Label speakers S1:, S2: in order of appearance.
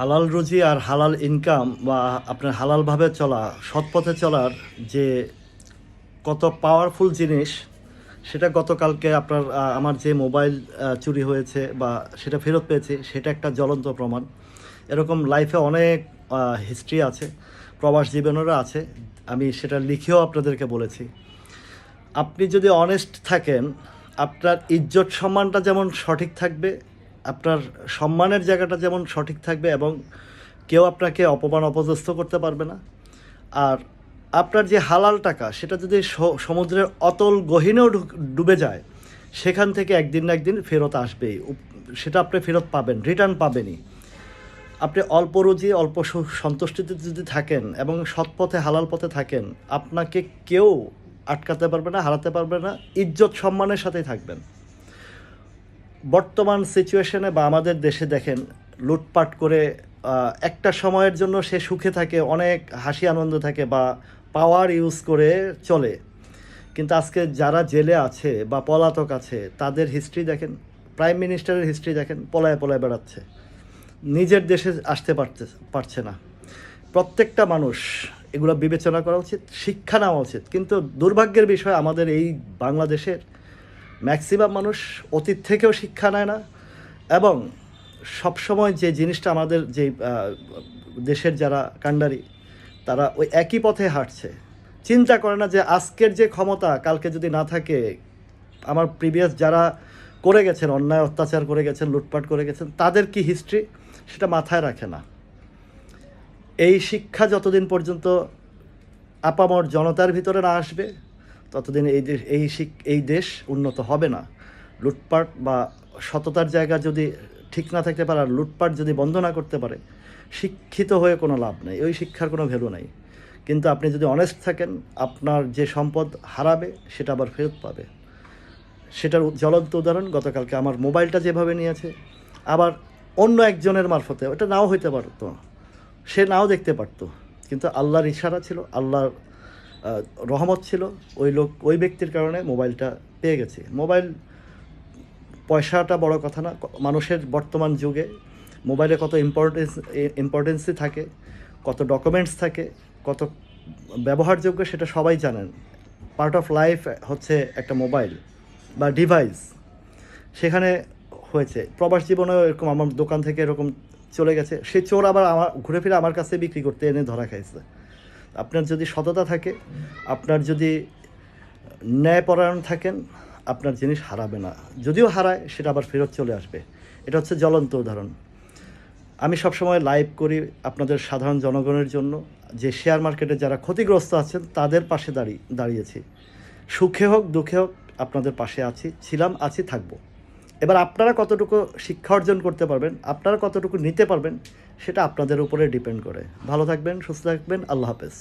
S1: হালাল রুজি আর হালাল ইনকাম বা আপনার হালালভাবে চলা সৎ পথে চলার যে কত পাওয়ারফুল জিনিস, সেটা গতকালকে আপনার আমার যে মোবাইল চুরি হয়েছে বা সেটা ফেরত পেয়েছি, সেটা একটা জ্বলন্ত প্রমাণ। এরকম লাইফে অনেক হিস্ট্রি আছে, প্রবাস জীবনেরও আছে, আমি সেটা লিখেও আপনাদেরকে বলেছি। আপনি যদি অনেস্ট থাকেন, আপনার ইজ্জত সম্মানটা যেমন সঠিক থাকবে আপনার সম্মানের জায়গাটা যেমন সঠিক থাকবে এবং কেউ আপনাকে অপমান, অপদস্থ করতে পারবে না। আর আপনার যে হালাল টাকা, সেটা যদি সমুদ্রের অতল গহীনেও ডুবে যায়, সেখান থেকে একদিন না একদিন ফেরত আসবেই। সেটা আপনি ফেরত পাবেন, রিটার্ন পাবেনই। আপনি অল্প রুজি, অল্প সন্তুষ্টিতে যদি থাকেন এবং সৎ পথে, হালাল পথে থাকেন, আপনাকে কেউ আটকাতে পারবে না, হারাতে পারবে না, ইজ্জত, সম্মানের সাথেই থাকবেন। বর্তমান সিচুয়েশনে বা আমাদের দেশে দেখেন, লুটপাট করে একটা সময়ের জন্য সে সুখে থাকে, অনেক হাসি আনন্দ থাকে বা পাওয়ার ইউজ করে চলে। কিন্তু আজকে যারা জেলে আছে বা পলাতক আছে, তাদের হিস্ট্রি দেখেন প্রাইম মিনিস্টারের হিস্ট্রি দেখেন, পলায় পলায় বেড়াচ্ছে। নিজের দেশে আসতে পারতে, পারছে না। প্রত্যেকটা মানুষ এগুলো বিবেচনা করা উচিত, শিক্ষা নেওয়া উচিত। কিন্তু দুর্ভাগ্যের বিষয় আমাদের এই বাংলাদেশের ম্যাক্সিমাম মানুষ অতীত থেকেও শিক্ষা নেয় না এবং সবসময় যে জিনিসটা আমাদের যে দেশের যারা কাণ্ডারি, তারা ওই একই পথে হাঁটছে। চিন্তা করে না যে আজকের যে ক্ষমতা কালকে যদি না থাকে, আমার প্রিভিয়াস যারা করে গেছেন, অন্যায়, অত্যাচার করে গেছেন, লুটপাট করে গেছেন, তাদের কি হিস্ট্রি? সেটা মাথায় রাখে না। এই শিক্ষা যতদিন পর্যন্ত আপামর জনতার ভিতরে না আসবে ততদিন এই দেশ এই এই দেশ উন্নত হবে না। লুটপাট বা সততার জায়গা যদি ঠিক না থাকতে পারে আর লুটপাট যদি বন্ধ না করতে পারে, শিক্ষিত হয়ে কোনো লাভ নেই, ওই শিক্ষার কোনো ভ্যালু নাই। কিন্তু আপনি যদি অনেস্ট থাকেন, আপনার যে সম্পদ হারাবে, সেটা আবার ফেরত পাবে। সেটার জ্বলন্ত উদাহরণ, গতকালকে আমার মোবাইলটা যেভাবে নিয়েছে, আবার অন্য একজনের মারফতে, ওটা নাও হইতে পারতো, সে নাও দেখতে পারতো। কিন্তু আল্লাহর ইশারা ছিল, আল্লাহর রহমত ছিল। ওই লোক, ওই ব্যক্তির কারণে মোবাইলটা পেয়ে গেছে। মোবাইল পয়সাটা বড় কথা না, মানুষের বর্তমান যুগে মোবাইলে কত ইম্পর্টেন্স ইম্পর্টেন্সই থাকে, কত ডকুমেন্টস থাকে, কত ব্যবহারযোগ্য সেটা সবাই জানেন। পার্ট অফ লাইফ হচ্ছে একটা মোবাইল বা ডিভাইস সেখানে হয়েছে। প্রবাস জীবনেও এরকম আমার দোকান থেকে এরকম চলে গেছে। সে চোর আবার আমার, ঘুরে ফিরে আমার কাছে বিক্রি করতে এনে ধরা খাইছে। আপনার যদি সততা থাকে, আপনার যদি ন্যায়পরায়ণ থাকেন, আপনার জিনিস হারাবে না। যদিও হারায়, সেটা আবার ফেরত চলে আসবে। এটা হচ্ছে জ্বলন্ত উদাহরণ। আমি সবসময় লাইভ করি আপনাদের সাধারণ জনগণের জন্য যে শেয়ার মার্কেটে যারা ক্ষতিগ্রস্ত আছেন, তাদের পাশে দাঁড়িয়ে দাঁড়িয়েছি। সুখে হোক, দুঃখে হোক, আপনাদের পাশে আছি, ছিলাম, আছি, থাকব। এবার আপনারা কতটুকু শিক্ষা অর্জন করতে পারবেন, আপনারা কতটুকু নিতে পারবেন সেটা আপনাদের উপরে ডিপেন্ড করে। ভালো থাকবেন সুস্থ থাকবেন আল্লাহ হাফেজ।